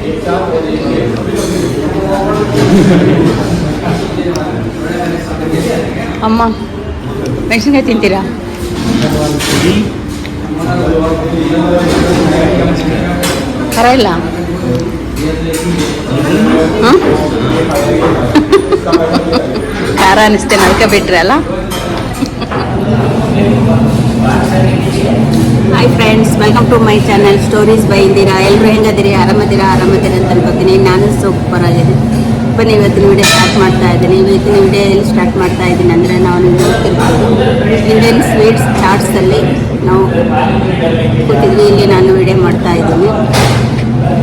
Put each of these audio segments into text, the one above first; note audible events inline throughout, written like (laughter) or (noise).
(laughs) ಅಮ್ಮ ಮೆಣಸಿನ್ಕಾಯಿ ತಿಂತೀರಾ? ಖರ ಇಲ್ಲ? (laughs) ಖಾರ ಅನಿಸ್ತೇನೆ ಅದಕ್ಕೆ ಬಿಟ್ರೆ ಅಲ್ಲ? (laughs) Hi friends welcome to my channel stories by Indira ಎಲ್ಲರೂ ಹೆಂಗದಿರಿ? ಆರಾಮದಿರಾ? ಆರಾಮದಿರ ಅಂತ ಅನ್ಕೋತೀನಿ. ನಾನು ಸೂಪರ್ ಆಗಿದೆ ಬನ್ನಿ, ಇವತ್ತಿನ ವಿಡಿಯೋ ಸ್ಟಾರ್ಟ್ ಮಾಡ್ತಾ ಇದ್ದೀನಿ. ಇವತ್ತಿನ ವಿಡಿಯೋ ಎಲ್ಲಿ ಸ್ಟಾರ್ಟ್ ಮಾಡ್ತಾ ಇದ್ದೀನಿ ಅಂದರೆ ನಾವು ನಿಮ್ಗೆ ಗೊತ್ತಿರ್ಬೋದು. ಇಂಡಿಯನ್ ಸ್ವೀಟ್ಸ್ ಚಾಟ್ಸಲ್ಲಿ ನಾವು ಕೂತಿದ್ವಿ. ಇಲ್ಲಿ ನಾನು ವಿಡಿಯೋ ಮಾಡ್ತಾ ಇದ್ದೀನಿ.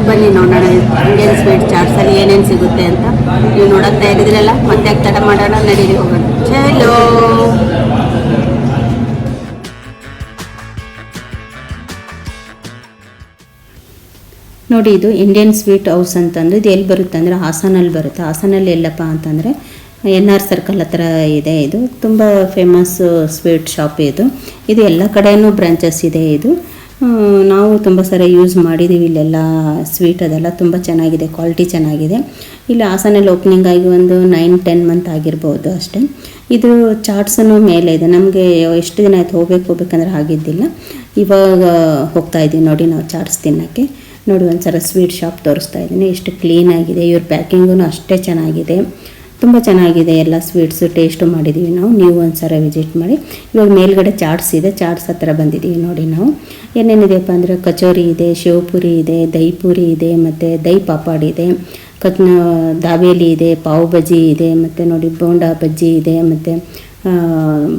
ಬನ್ನಿ, ನೋಡೋಣ. ಇಂಡಿಯನ್ ಸ್ವೀಟ್ ಚಾಟ್ಸಲ್ಲಿ ಏನೇನು ಸಿಗುತ್ತೆ ಅಂತ. ನೀವು ನೋಡೋಕ್ಕೆ ತಯಾರಿದ್ರಲ್ಲ ಮತ್ತೆ ತಡ ಮಾಡೋಣ? ನಡೀರಿ, ಹೋಗೋಣ. ಚಲೋ! ನೋಡಿ, ಇದು ಇಂಡಿಯನ್ ಸ್ವೀಟ್ ಹೌಸ್ ಅಂತಂದು, ಇದು ಎಲ್ಲಿ ಬರುತ್ತೆ ಅಂದರೆ ಹಾಸನಲ್ಲಿ ಬರುತ್ತೆ. ಹಾಸನಲ್ಲಿ ಎಲ್ಲಪ್ಪ ಅಂತಂದರೆ ಎನ್ ಆರ್ ಸರ್ಕಲ್ ಹತ್ರ ಇದೆ ಇದು. ತುಂಬ ಫೇಮಸ್ ಸ್ವೀಟ್ ಶಾಪ್ ಇದು. ಇದು ಎಲ್ಲ ಕಡೆಯೂ ಬ್ರಾಂಚಸ್ ಇದೆ ಇದು. ನಾವು ತುಂಬ ಸಲ ಯೂಸ್ ಮಾಡಿದ್ದೀವಿ ಇಲ್ಲೆಲ್ಲ ಸ್ವೀಟ್ ಅದೆಲ್ಲ. ತುಂಬ ಚೆನ್ನಾಗಿದೆ ಕ್ವಾಲಿಟಿ ಚೆನ್ನಾಗಿದೆ. ಇಲ್ಲಿ ಹಾಸನಲ್ಲಿ ಓಪನಿಂಗ್ ಆಗಿ ಒಂದು ನೈನ್ ಟೆನ್ ಮಂತ್ ಆಗಿರ್ಬೋದು ಅಷ್ಟೇ. ಇದು ಚಾಟ್ಸನ್ನು ಮೇಲೆ ಇದೆ. ನಮಗೆ ಎಷ್ಟು ದಿನ ಆಯ್ತು ಹೋಗ್ಬೇಕು, ಹೋಗ್ಬೇಕಂದ್ರೆ ಆಗಿದ್ದಿಲ್ಲ ಇವಾಗ ಹೋಗ್ತಾ ಇದ್ದೀವಿ ನೋಡಿ ನಾವು ಚಾಟ್ಸ್ ತಿನ್ನೋಕ್ಕೆ. ನೋಡಿ ಒಂದು ಸಲ ಸ್ವೀಟ್ ಶಾಪ್ ತೋರಿಸ್ತಾ ಇದ್ದೀನಿ. ಎಷ್ಟು ಕ್ಲೀನಾಗಿದೆ ಇವ್ರ ಪ್ಯಾಕಿಂಗೂ ಅಷ್ಟೇ ಚೆನ್ನಾಗಿದೆ. ತುಂಬ ಚೆನ್ನಾಗಿದೆ ಎಲ್ಲ ಸ್ವೀಟ್ಸು. ಟೇಸ್ಟು ಮಾಡಿದ್ದೀವಿ ನಾವು. ನೀವು ಒಂದ್ಸಲ ವಿಸಿಟ್ ಮಾಡಿ. ಇವಾಗ ಮೇಲ್ಗಡೆ ಚಾಟ್ಸ್ ಇದೆ. ಚಾಟ್ಸ್ ಹತ್ರ ಬಂದಿದ್ದೀವಿ ನೋಡಿ ನಾವು. ಏನೇನಿದೆಯಪ್ಪ ಅಂದರೆ ಕಚೋರಿ ಇದೆ, ಶಿವಪುರಿ ಇದೆ ದಹಿಪುರಿ ಇದೆ, ಮತ್ತು ದಹಿ ಪಾಪಾಡ್ ಇದೆ. ಕತ್ ದಾಬೇಲಿ ಇದೆ, ಪಾವ್ ಬಜ್ಜಿ ಇದೆ, ಮತ್ತು ನೋಡಿ ಬೋಂಡಾ ಬಜ್ಜಿ ಇದೆ, ಮತ್ತು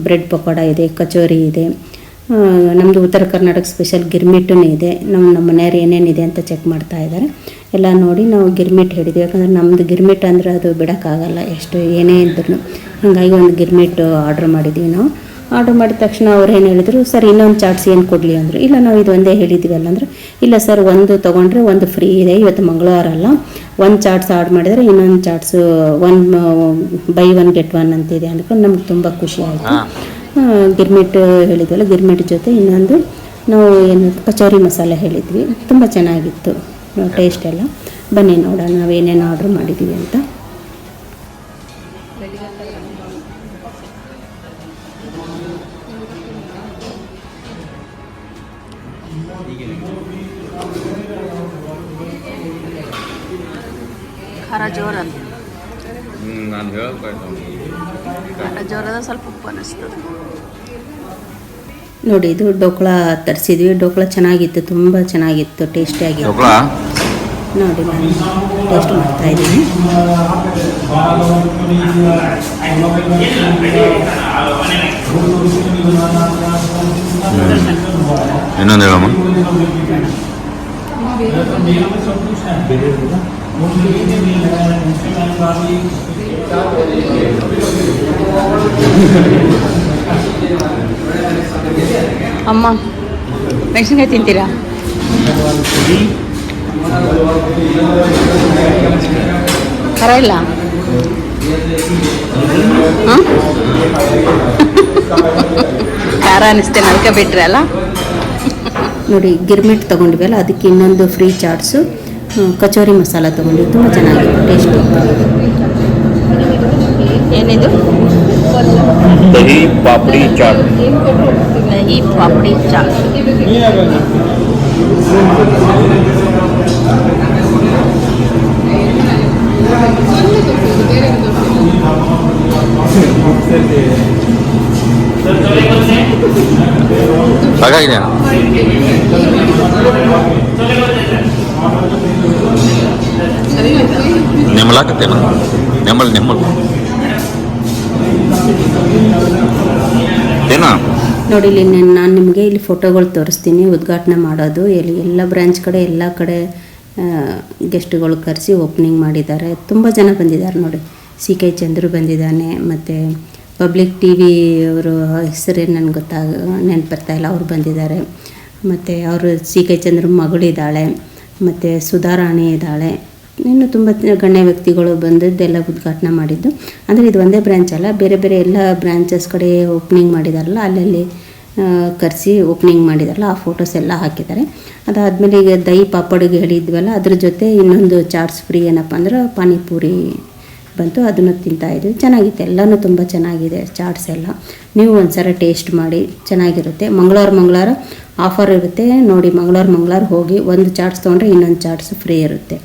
ಬ್ರೆಡ್ ಪಕೋಡ ಇದೆ, ಕಚೋರಿ ಇದೆ. ನಮ್ಮದು ಉತ್ತರ ಕರ್ನಾಟಕ ಸ್ಪೆಷಲ್ ಗಿರ್ಮಿಟ್ಟೂ ಇದೆ. ನಮ್ಮ ನಮ್ಮ ಮನೆಯವ್ರು ಏನೇನಿದೆ ಅಂತ ಚೆಕ್ ಮಾಡ್ತಾ ಇದ್ದಾರೆ ಎಲ್ಲ ನೋಡಿ ನಾವು ಗಿರ್ಮಿಟ್ ಹೇಳಿದ್ವಿ. ಯಾಕಂದರೆ ನಮ್ಮದು ಗಿರ್ಮಿಟ್ ಅಂದರೆ ಅದು ಬಿಡೋಕ್ಕಾಗಲ್ಲ. ಎಷ್ಟು ಏನೇ ಇದ್ರು ಹಾಗಾಗಿ ಒಂದು ಗಿರ್ಮಿಟ್ ಆರ್ಡ್ರ್ ಮಾಡಿದ್ವಿ ನಾವು. ಆರ್ಡ್ರ್ ಮಾಡಿದ ತಕ್ಷಣ ಅವ್ರು ಏನು ಹೇಳಿದ್ರು, ಸರ್, ಇನ್ನೊಂದು ಚಾಟ್ಸ್ ಏನು ಕೊಡಲಿ? ಅಂದರು. ಇಲ್ಲ, ನಾವು ಇದು ಒಂದೇ ಹೇಳಿದ್ದೀವಲ್ಲ ಅಂದ್ರೆ, ಇಲ್ಲ, ಸರ್, ಒಂದು ತೊಗೊಂಡ್ರೆ ಒಂದು ಫ್ರೀ ಇದೆ. ಇವತ್ತು ಮಂಗಳವಾರ ಅಲ್ಲ. ಒಂದು ಚಾಟ್ಸ್ ಆರ್ಡ್ರ್ ಮಾಡಿದರೆ ಇನ್ನೊಂದು chats one buy one get one ಅಂತಿದೆ. ಅಂದ್ಕೊಂಡು ನಮ್ಗೆ ತುಂಬ ಖುಷಿ ಆಯಿತು. ಗಿರ್ಮಿಟ್ ಹೇಳಿದ್ವಲ್ಲ ಗಿರ್ಮಿಟ್ ಜೊತೆ ಇನ್ನೊಂದು ನಾವು ಏನು ಕಚೋರಿ ಮಸಾಲೆ ಹೇಳಿದ್ವಿ. ತುಂಬ ಚೆನ್ನಾಗಿತ್ತು. ಟೇಸ್ಟ್ ಎಲ್ಲ. ಬನ್ನಿ ನೋಡೋಣ ನಾವು ಏನೇನು ಆರ್ಡ್ರ್ ಮಾಡಿದ್ದೀವಿ ಅಂತ. ಖಾರ ಜೋರಂತ ನಾನು ಜೋರದ ಸ್ವಲ್ಪ ಉಪ್ಪು ಅನ್ನಿಸ್ತದೆ. ನೋಡಿ ಇದು ಡೋಕ್ಳ ತರಿಸಿದ್ವಿ. ಡೋಕ್ಳ ಚೆನ್ನಾಗಿತ್ತು ತುಂಬ ಚೆನ್ನಾಗಿತ್ತು ಟೇಸ್ಟಿಯಾಗಿತ್ತು ನೋಡಿ ನಾನು ಟೇಸ್ಟ್ ಮಾಡ್ತಾ ಇದ್ದೀನಿ. ಇನ್ನೊಂದು ಹೇಳಮ್ಮ. ಅಮ್ಮ ಮೆಣಸಿನ್ಕಾಯಿ ತಿಂತೀರಾ ಖರ ಇಲ್ಲ ಹಾಂ ಖಾರ ಅನಿಸ್ತೇನೆ ಅದಕ್ಕೆ ಬಿಟ್ರೆ ಅಲ್ಲ ನೋಡಿ ಗಿರ್ಮಿಟ್ ತೊಗೊಂಡ್ವಿ ಅಲ್ಲ ಅದಕ್ಕೆ ಇನ್ನೊಂದು ಫ್ರೀ ಚಾಟ್ಸು ಹ್ಮ್, ಕಚೋರಿ ಮಸಾಲ ತೊಗೊಂಡ್ವಿ ತುಂಬ ಚೆನ್ನಾಗಿತ್ತು ಟೇಸ್ಟ್ ಏನಿದು? ದಹಿ ಪಾಪಡಿ ಚಾಟ್. ದಹಿ ಪಾಪಡಿ ಚಾಟ್. ನೆಮ್ಮಲ್ ನೆಮ್ಮಲ್. ನೋಡಿ, ಇಲ್ಲಿ ನಾನು ನಿಮಗೆ ಇಲ್ಲಿ ಫೋಟೋಗಳು ತೋರಿಸ್ತೀನಿ, ಉದ್ಘಾಟನೆ ಮಾಡೋದು. ಎಲ್ಲಿ ಎಲ್ಲ ಬ್ರಾಂಚ್ ಕಡೆ, ಎಲ್ಲ ಕಡೆ ಗೆಸ್ಟ್ಗಳು ಕರೆಸಿ ಓಪನಿಂಗ್ ಮಾಡಿದ್ದಾರೆ. ತುಂಬ ಜನ ಬಂದಿದ್ದಾರೆ ನೋಡಿ. ಸಿ ಕೆ ಚಂದ್ರು ಬಂದಿದ್ದಾನೆ, ಮತ್ತು ಪಬ್ಲಿಕ್ ಟಿ ವಿ ಅವರು ಹೆಸರು ನನಗೆ ಗೊತ್ತಾಗ ನೆನಪು ಇಲ್ಲ, ಅವ್ರು ಬಂದಿದ್ದಾರೆ ಮತ್ತು ಅವರು ಸಿ ಕೆ ಚಂದ್ರ ಮಗಳಿದ್ದಾಳೆ ಮತ್ತು ಸುಧಾರಾಣಿ ಇದ್ದಾಳೆ. ಇನ್ನು ತುಂಬ ಗಣ್ಯ ವ್ಯಕ್ತಿಗಳು ಬಂದದ್ದೆಲ್ಲ ಉದ್ಘಾಟನೆ ಮಾಡಿದ್ದು. ಅಂದರೆ ಇದು ಒಂದೇ ಬ್ರ್ಯಾಂಚ್ ಅಲ್ಲ, ಬೇರೆ ಬೇರೆ ಎಲ್ಲ ಬ್ರ್ಯಾಂಚಸ್ ಕಡೆ ಓಪನಿಂಗ್ ಮಾಡಿದಾರಲ್ಲ, ಅಲ್ಲಲ್ಲಿ ಕರೆಸಿ ಓಪನಿಂಗ್ ಮಾಡಿದಾರಲ್ಲ, ಆ ಫೋಟೋಸ್ ಎಲ್ಲ ಹಾಕಿದ್ದಾರೆ. ಅದಾದಮೇಲೆ ಈಗ ದಹಿ ಪಾಪಡಿಗೆ ಹೇಳಿದ್ವಲ್ಲ, ಅದ್ರ ಜೊತೆ ಇನ್ನೊಂದು ಚಾಟ್ಸ್ ಫ್ರೀ ಏನಪ್ಪ ಅಂದ್ರೆ ಪಾನಿಪುರಿ ಬಂತು, ಅದನ್ನು ತಿಂತಾ ಇದ್ವಿ. ಚೆನ್ನಾಗಿತ್ತು, ಎಲ್ಲನೂ ತುಂಬ ಚೆನ್ನಾಗಿದೆ, ಚಾಟ್ಸ್ ಎಲ್ಲ. ನೀವು ಒಂದ್ಸಲ ಟೇಸ್ಟ್ ಮಾಡಿ, ಚೆನ್ನಾಗಿರುತ್ತೆ. ಮಂಗಳವಾರ ಮಂಗಳವಾರ ಆಫರ್ ಇರುತ್ತೆ. ನೋಡಿ, ಮಂಗಳವಾರ ಮಂಗಳವಾರ ಹೋಗಿ, ಒಂದು ಚಾಟ್ಸ್ ತೊಗೊಂಡ್ರೆ ಇನ್ನೊಂದು ಚಾಟ್ಸ್ ಫ್ರೀ ಇರುತ್ತೆ.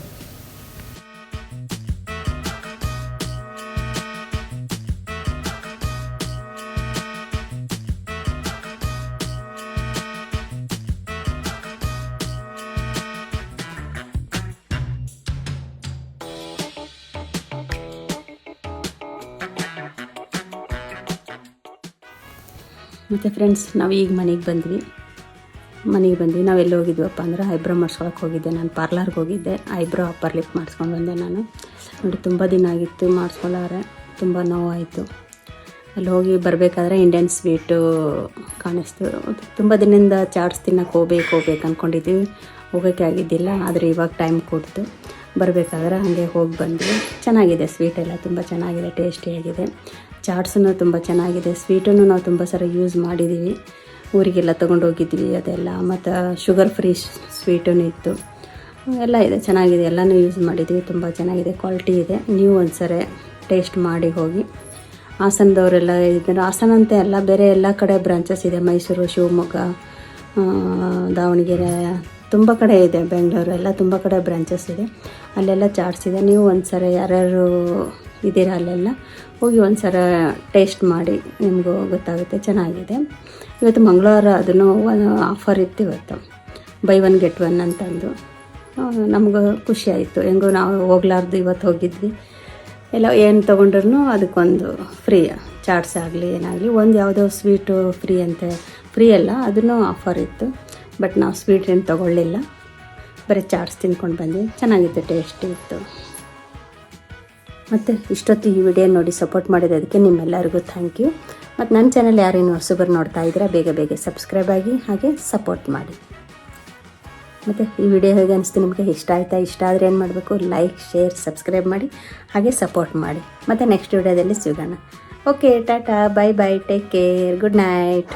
ಮತ್ತು ಫ್ರೆಂಡ್ಸ್ ನಾವು ಈಗ ಮನೆಗೆ ಬಂದ್ವಿ. ಮನೆಗೆ ಬಂದ್ವಿ. ನಾವು ಎಲ್ಲಿ ಹೋಗಿದ್ವಪ್ಪ ಅಂದ್ರೆ ಐಬ್ರೋ ಮಾಡ್ಸ್ಕೊಳಕ್ಕೆ ಹೋಗಿದ್ದೆ. ನಾನು ಪಾರ್ಲರ್ಗೆ ಹೋಗಿದ್ದೆ. ಐಬ್ರೋ ಅಪ್ಪರ್ ಲಿಪ್ ಮಾಡಿಸ್ಕೊಂಡು ಬಂದೆ ನಾನು. ನೋಡಿ, ತುಂಬ ದಿನ ಆಗಿತ್ತು ಮಾಡಿಸ್ಕೊಳ್ಳಾರೆ ತುಂಬ ನೋವಾಯಿತು. ಅಲ್ಲಿ ಹೋಗಿ ಬರಬೇಕಾದ್ರೆ ಇಂಡಿಯನ್ ಸ್ವೀಟು ಕಾಣಿಸ್ತು. ತುಂಬ ದಿನದಿಂದ ಚಾಟ್ಸ್ ತಿನ್ನಕ್ಕೆ ಹೋಗ್ಬೇಕು ಹೋಗ್ಬೇಕು ಅಂದ್ಕೊಂಡಿದ್ವಿ ಹೋಗೋಕ್ಕೆ ಆಗಿದ್ದಿಲ್ಲ, ಆದರೆ ಇವಾಗ ಟೈಮ್ ಕೊಡ್ತು. ಬರಬೇಕಾದ್ರೆ ಹಾಗೆ ಹೋಗಿ ಬಂದ್ವಿ. ಚೆನ್ನಾಗಿದೆ ಸ್ವೀಟೆಲ್ಲ ತುಂಬ ಚೆನ್ನಾಗಿದೆ ಟೇಸ್ಟಿಯಾಗಿದೆ ಚಾಟ್ಸನ್ನು ತುಂಬ ಚೆನ್ನಾಗಿದೆ, ಸ್ವೀಟನ್ನು ನಾವು ತುಂಬ ಸಲ ಯೂಸ್ ಮಾಡಿದ್ದೀವಿ. ಊರಿಗೆಲ್ಲ ತೊಗೊಂಡು ಹೋಗಿದ್ವಿ ಅದೆಲ್ಲ, ಮತ್ತು ಶುಗರ್ ಫ್ರೀ ಸ್ವೀಟೂ ಇತ್ತು. ಎಲ್ಲ ಇದೆ, ಚೆನ್ನಾಗಿದೆ, ಎಲ್ಲನೂ ಯೂಸ್ ಮಾಡಿದ್ದೀವಿ, ತುಂಬ ಚೆನ್ನಾಗಿದೆ, ಕ್ವಾಲಿಟಿ ಇದೆ. ನೀವು ಒಂದ್ಸರಿ ಟೇಸ್ಟ್ ಮಾಡಿ ಹೋಗಿ. ಹಾಸನದವರೆಲ್ಲ ಇದ್ದಾರೆ, ಹಾಸನ ಅಂತ ಎಲ್ಲ ಬೇರೆ ಎಲ್ಲ ಕಡೆ ಬ್ರಾಂಚಸ್ ಇದೆ, ಮೈಸೂರು, ಶಿವಮೊಗ್ಗ ದಾವಣಗೆರೆ, ತುಂಬ ಕಡೆ ಇದೆ, ಬೆಂಗಳೂರು ಎಲ್ಲ ತುಂಬ ಕಡೆ ಬ್ರಾಂಚಸ್ ಇದೆ. ಅಲ್ಲೆಲ್ಲ ಚಾಟ್ಸ್ ಇದೆ, ನೀವು ಒಂದ್ಸರಿ ಯಾರ್ಯಾರು ಇದ್ದೀರಾ ಅಲ್ಲೆಲ್ಲ ಹೋಗಿ ಒಂದ್ಸಲ ಟೇಸ್ಟ್ ಮಾಡಿ ನಿಮಗೂ ಗೊತ್ತಾಗುತ್ತೆ, ಚೆನ್ನಾಗಿದೆ. ಇವತ್ತು ಮಂಗಳವಾರ ಅದನ್ನು ಆಫರ್ ಇತ್ತು ಇವತ್ತು. ಬೈ ಒನ್ ಗೆಟ್ ಒನ್ ಅಂತಂದು. ನಮಗೂ ಖುಷಿ ಆಯಿತು. ಹೆಂಗೋ ನಾವು ಹೋಗ್ಲಾರ್ದು ಇವತ್ತು ಹೋಗಿದ್ವಿ. ಎಲ್ಲ ಏನು ತೊಗೊಂಡ್ರು ಅದಕ್ಕೊಂದು ಫ್ರೀ, ಚಾಟ್ಸ್ ಆಗಲಿ, ಏನಾಗಲಿ, ಒಂದು ಯಾವುದೋ ಸ್ವೀಟು ಫ್ರೀ ಅಂತ, ಫ್ರೀ ಅಲ್ಲ, ಅದನ್ನು ಆಫರ್ ಇತ್ತು. ಬಟ್ ನಾವು ಸ್ವೀಟ್ ಏನು ತೊಗೊಳ್ಳಿಲ್ಲ. ಬರೀ ಚಾಟ್ಸ್ ತಿನ್ಕೊಂಡು ಬಂದ್ವಿ. ಚೆನ್ನಾಗಿತ್ತು, ಟೇಸ್ಟ್ ಇತ್ತು. ಮತ್ತು ಇಷ್ಟೊತ್ತು ಈ ವಿಡಿಯೋ ನೋಡಿ ಸಪೋರ್ಟ್ ಮಾಡಿರೋದಕ್ಕೆ ನಿಮ್ಮೆಲ್ಲರಿಗೂ ಥ್ಯಾಂಕ್ ಯು ಮತ್ತು ನನ್ನ ಚಾನಲ್ ಯಾರೇನು ಹೊಸಬರು ನೋಡ್ತಾ ಇದ್ದೀರಾ, ಬೇಗ ಬೇಗ ಸಬ್ಸ್ಕ್ರೈಬ್ ಆಗಿ ಹಾಗೆ ಸಪೋರ್ಟ್ ಮಾಡಿ. ಮತ್ತು ಈ ವಿಡಿಯೋ ಹೇಗೆ ಅನಿಸ್ತು ನಿಮಗೆ? ಇಷ್ಟ ಆಯಿತಾ? ಇಷ್ಟ ಆದರೆ ಏನು ಮಾಡಬೇಕು? ಲೈಕ್ ಶೇರ್ ಸಬ್ಸ್ಕ್ರೈಬ್ ಮಾಡಿ ಹಾಗೆ ಸಪೋರ್ಟ್ ಮಾಡಿ. ಮತ್ತು ನೆಕ್ಸ್ಟ್ ವಿಡಿಯೋದಲ್ಲಿ ಸಿಗೋಣ. Okay tata bye bye take care good night